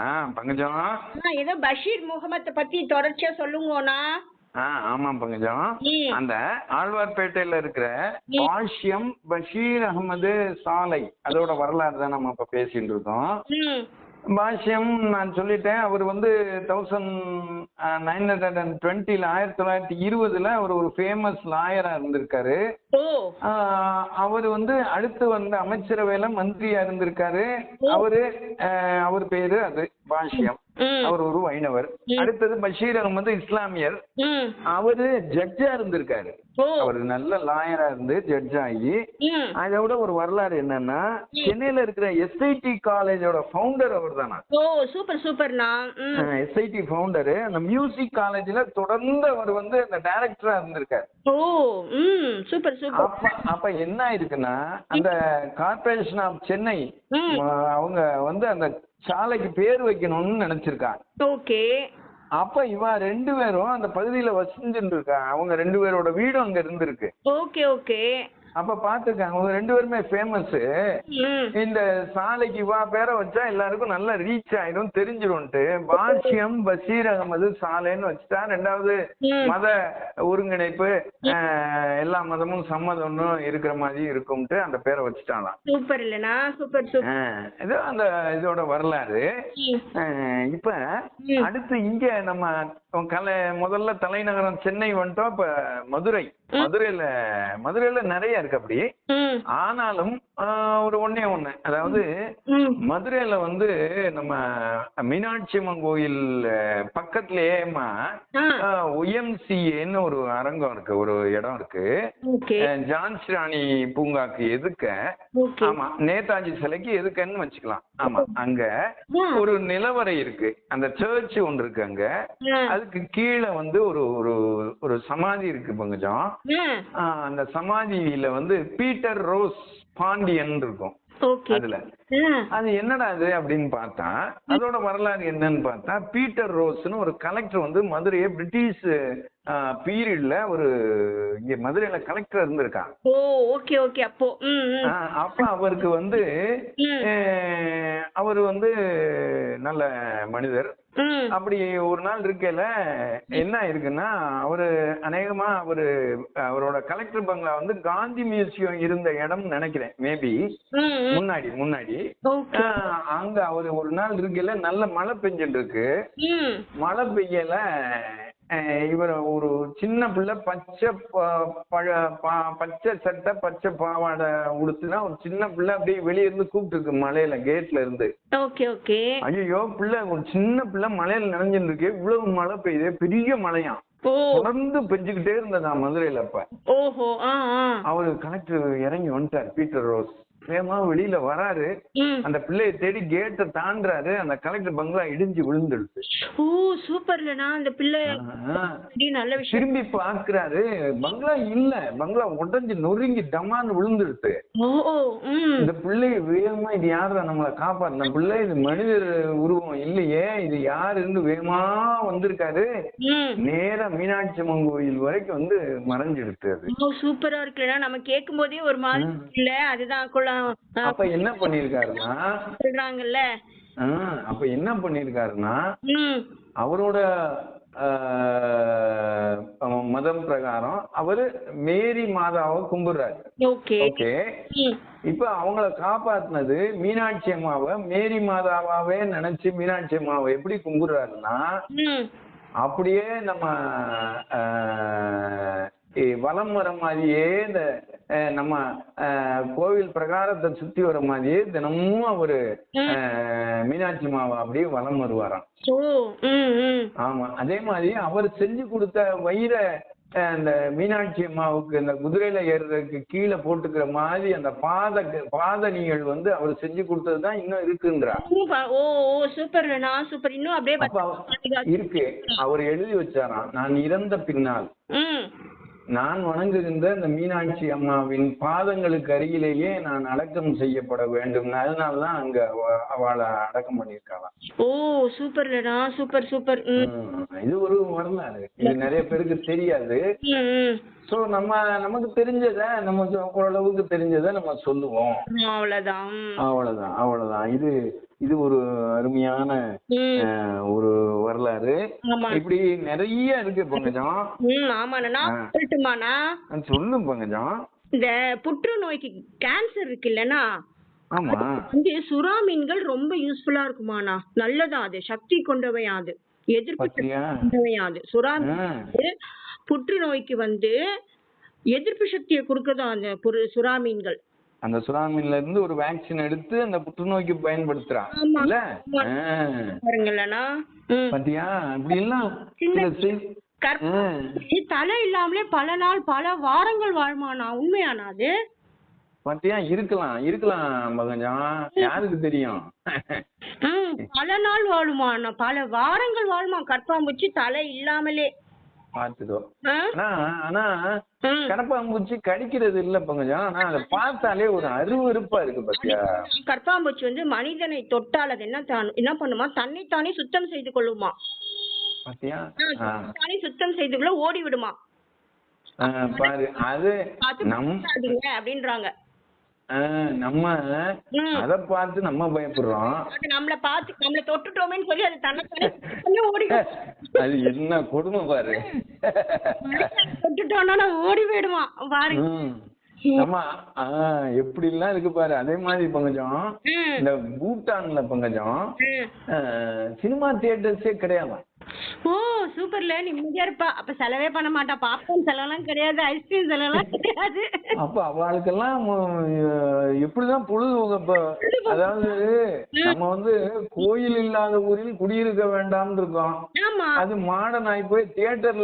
ஆ பங்கஜம். ஏதோ பஷீர் முகமத்தை பத்தி தொடர்ச்சியா சொல்லுங்கண்ணா. ஆ ஆமாம் பங்கஜம். அந்த ஆழ்வார்பேட்டையில இருக்கிற. பாஷ்யம் பஷீர் அகமது சாலை அதோட வரலாறு தான் நம்ம இப்ப பேசிட்டு இருக்கோம். பாஷ்யம் நான் சொல்லிட்டேன். அவர் வந்து தௌசண்ட் நைன் ஹண்ட்ரட் அண்ட் டுவெண்ட்டில ஆயிரத்தி தொள்ளாயிரத்தி இருபதுல அவர் ஒரு ஃபேமஸ் லாயரா இருந்திருக்காரு. அவர் வந்து அடுத்து வந்த அமைச்சரவையில மந்திரியா இருந்திருக்காரு. அவரு அவர் பேரு அது பாஷ்யம். அவர் ஒரு வைணவர். அடுத்தது பஷீர் அகமது இஸ்லாமியர். ம். அவரு ஜட்ஜா இருந்திருக்காரு. அவர் நல்ல லாயரா இருந்து ஜட்ஜ் ஆகி ம். அதை விட ஒரு வரலாறு என்னன்னா சென்னையில இருக்கிற எஸ்ஐடி காலேஜோட ஃபவுண்டர் அவர் தானா சூப்பர் சூப்பர்ண்ணா ம். எஸ்ஐடி ஃபவுண்டர் அந்த மியூசிக் காலேஜ்ல தொடர்ந்து அவர் வந்து அந்த டைரக்டரா இருந்திருக்காரு. ஓ ம் சூப்பர் சூப்பர். அப்ப அப்ப என்ன ஆயிருக்குன்னா அந்த கார்பரேஷன் ஆஃப் சென்னை அவங்க வந்து அந்த சாலைக்கு பேர் வைக்கணும்னு நினைச்சிருக்காங்க. ஓகே. அப்ப இவ ரெண்டு பேரும் அந்த பகுதியில வசிச்சுட்டு இருக்கா அவங்க ரெண்டு பேரோட வீடும் அங்க இருந்திருக்கு. Okay okay. அப்ப பாத்துருக்காங்க அவங்க ரெண்டு பேருமே ஃபேமஸ் இந்த சாலைக்கு இவா பேரை வச்சா எல்லாருக்கும் நல்லா ரீச் ஆயிடும் தெரிஞ்சிடும்ட்டு பாஷ்யம் பஷீர் அகமது சாலைன்னு வச்சுட்டா ரெண்டாவது. மத ஒருங்கிணைப்பு எல்லா மதமும் சம்மதம்னு இருக்கிற மாதிரி இருக்கும்ட்டு அந்த பேரை வச்சுட்டாலாம் சூப்பர் இல்லைண்ணா சூப்பர் இது அந்த இதோட வரலாறு. இப்ப. அடுத்து இங்க நம்ம கலை முதல்ல தலைநகரம் சென்னை வந்துட்டோம் இப்ப மதுரை. மதுரையில மதுரையில நிறைய இருக்கு அப்படி. ஆனாலும் ஒரு ஒண்ணே ஒண்ணு. அதாவது மதுரையில வந்து நம்ம மீனாட்சி அம்மன் கோயில் பக்கத்துலயேமா ஒய்எம்சிஏன்னு ஒரு அரங்கம் இருக்கு ஒரு இடம் இருக்கு. ஜான்சி ராணி பூங்காக்கு எதுக்க? ஆமா நேதாஜி சிலைக்கு எதுக்கன்னு வச்சுக்கலாம். ஆமா அங்க. ஒரு நிலவரை இருக்கு. அந்த சர்ச் ஒன்று இருக்கு அங்க. அதுக்கு கீழே வந்து ஒரு ஒரு ஒரு சமாதி இருக்கு பங்கஜம். அந்த சமாதியில வந்து பீட்டர் ரோஸ் பாண்டியன் இருக்கும். அதுல. அது என்னடா அது அப்படின்னு பார்த்தா அதோட வரலாறு என்னன்னு பார்த்தா பீட்டர் ரோஸ்னு ஒரு கலெக்டர் வந்து மதுரையை பிரிட்டிஷ் பீரியட்ல ஒரு இங்க மதுரையில கலெக்டர் இருந்திருக்கான். ஓ ஓகே ஓகே அப்போ அப்ப அவருக்கு வந்து அவர் வந்து நல்ல மனிதர். அப்படி ஒரு நாள் இருக்கையில என்ன இருக்குன்னா அவரு அநேகமா அவரு அவரோட கலெக்டர் பங்களா வந்து காந்தி மியூசியம் இருந்த இடம் நினைக்கிறேன் மேபி. முன்னாடி முன்னாடி. அங்க அவரு ஒரு நாள் இருக்கையில நல்ல மழை பெஞ்சிட்டு இருக்கு மழை பெய்யல இவர் ஒரு சின்ன பிள்ளை பச்சை பழ- பச்சை சட்டை பச்சை பாவாடை உடுத்துனா ஒரு சின்ன பிள்ளை அப்படியே வெளிய இருந்து கூப்பிட்டு இருக்கு மலையில கேட்ல இருந்து. Okay okay. ஐயோ பிள்ளை ஒரு சின்ன பிள்ளை மலையில நனைஞ்சுட்டு இருக்கு இவ்வளவு மழை பெய்யுது. பெரிய மழையாம். ஓ. தொடர்ந்து பெஞ்சுக்கிட்டே இருந்ததா மதுரையில அப்ப. ஓஹோ அவரு கலெக்டர் இறங்கி வந்துட்டார் பீட்டர் ரோஸ் வெளியில வராரு. அந்த பிள்ளையை தேடி கேட்டை தாண்டுறாரு. அந்த கலெக்டர் பங்களா இடிஞ்சு விழுந்துடுது. ஓ சூப்பர்லண்ணா அந்த பிள்ளை நல்ல விஷயம். திரும்பி பாக்குறாரு பங்களா இல்ல. பங்களா உடைஞ்சு நொறுங்கி டமான்னு விழுந்துடுது. இந்த பிள்ளைய வேகமா இது யாரா நம்மளை காப்பாத்தின? பிள்ளை இது மனிதர் உருவம் இல்லையே. இது யாருன்னு வேகமா வந்திருக்காரு. நேரா மீனாட்சி அம்மன் கோயில் வரைக்கும் வந்து மறைஞ்சிடுது அது. சூப்பரா இருக்குல்லண்ணா. நம்ம கேட்கும் போதே ஒரு மாதிரி இல்ல. அதுதான் குள்ள ஆ, அப்ப என்ன பண்ணிருக்காருன்னா சொல்றாங்கல்ல. அப்ப என்ன பண்ணிருக்காருன்னா அவரோட மதம் பிரகாரம் அவரு மேரி மாதாவை கும்பிடுறாரு. ஓகே. இப்ப அவங்கள காப்பாத்துனது மீனாட்சி அம்மாவை மேரி மாதாவாவே நினைச்சு மீனாட்சி அம்மாவை எப்படி கும்பிடுறாருன்னா அப்படியே நம்ம வலம் வர மாதிரியே இந்த நம்ம கோவில் பிரகாரத்தை சுத்தி வர மாதிரியே தினமும் அவரு மீனாட்சி அம்மாவை அப்படியே வலம் வருவாராம். ஆமா அதே மாதிரி அவர் செஞ்சு கொடுத்த வயிற அந்த மீனாட்சி அம்மாவுக்கு இந்த குதிரையில ஏறுறதுக்கு கீழே போட்டுக்கிற மாதிரி அந்த பாத பாதணிகள் வந்து அவர் செஞ்சு கொடுத்தது தான் இன்னும் இருக்குன்றா. ஓ ஓ சூப்பர்லண்ணா சூப்பர். இன்னும் அப்படியே இருக்கு. அவர் எழுதி வச்சாராம் நான் இறந்த பின்னால். நான் வணங்குகின்ற இந்த மீனாட்சி அம்மாவின் பாதங்களுக்கு அருகிலேயே நான் அடக்கம் செய்யப்பட வேண்டும். அதனாலதான் அங்க அவ- அவளை அடக்கம் பண்ணியிருக்காளாம் ஓ சூப்பர் சூப்பர் ம், இது ஒரு வரலாறு. இது நிறைய பேருக்கு தெரியாது. சோ நம்ம நமக்கு தெரிஞ்சத நமக்கு ஓரளவுக்கு தெரிஞ்சத நம்ம சொல்லுவோம். அவ்வளவுதான். அவ்வளவுதான் அவ்வளவுதான். இது இது ஒரு அருமையான ஒரு வரலாறு. இப்படி நிறைய இருக்கு பங்கஜம். ஆமாண்ணா சொல்லு பங்கஜம். இந்த புற்றுநோய்க்கு கேன்சர் இருக்கு இல்லைன்னா ஆமா வந்து சுறா மீன்கள் ரொம்ப யூஸ்ஃபுல்லா இருக்குமாண்ணா? நல்லதா அது? சக்தி கொண்டவையா அது? எதிர்ப்பு கொண்டவையா அது? சுறா மீன் புற்றுநோய்க்கு வந்து எதிர்ப்பு சக்தியை கொடுக்கதான் அந்த சுறா மீன்கள் அந்த சுறாமீன்ல இருந்து ஒரு வேக்சின் எடுத்து அந்த புற்றுநோய்க்கு பயன்படுத்துறான். இல்ல? பாத்தியா? எல்லாம் ஆ, தலை இல்லாமலே பல நாள் பல வாரங்கள் வாழ்மாண்ணா உண்மையாண்ணா அது? பாத்தியா? இருக்கலாம். இருக்கலாம் மகஞ்சம் யாருக்கு தெரியும்? பல நாள் வாழுமாண்ணா பல வாரங்கள் வாழுமா கற்பாம்பூச்சி தலை இல்லாமலே. ஆ? ஆனா ஆனா ம். கடப்பாம்பூச்சி கடிக்கிறது இல்ல பங்கஜம் ஆனா அதை பார்த்தாலே ஒரு அருவருப்பா இருக்கு பாத்தியா? கற்பாம்பூச்சி வந்து மனிதனை தொட்டால் அது என்ன தான் என்ன பண்ணுமா? தன்னைத்தானே சுத்தம் செய்து கொள்ளுமா? பாத்தியா? தானே சுத்தம் செய்து கொள்ள ஓடி விடுமா பாரு அது நம் அப்படின்றாங்க. நம்ம. அத பார்த்து நம்ம பயப்படுறோம். அது நம்மள பார்த்து நம்மள தொட்டுட்டோமேன்னு சொல்லி அது சுத்தமே ஓடி அது என்ன கொடுமை பாரு. தொட்டுட்டோம்னா ஓடி போயிடுமா பாருங்க ம். நம்ம ஆ, எப்படி எல்லாம் இருக்கு பாரு. அதே மாதிரி பங்கஜம். இந்த பூட்டான்ல பங்கஜம் சினிமா தியேட்டர்ஸே கிடையாது. ஓ சூப்பர்ல நிம்மதியா இருப்பா. அப்ப செலவே பண்ண மாட்டா. பாப்கார்ன் செலவெல்லாம் கிடையாது ஐஸ்கிரீம் செலவெல்லாம் கிடையாது. அப்ப அவளுக்கெல்லாம் எப்படிதான் பொழுது அதாவது நம்ம வந்து கோயில் இல்லாத ஊரில் குடியிருக்க வேண்டாம்னு இருக்கோம். ஆமா. அது மாடர்ன் ஆகி போய் தியேட்டர்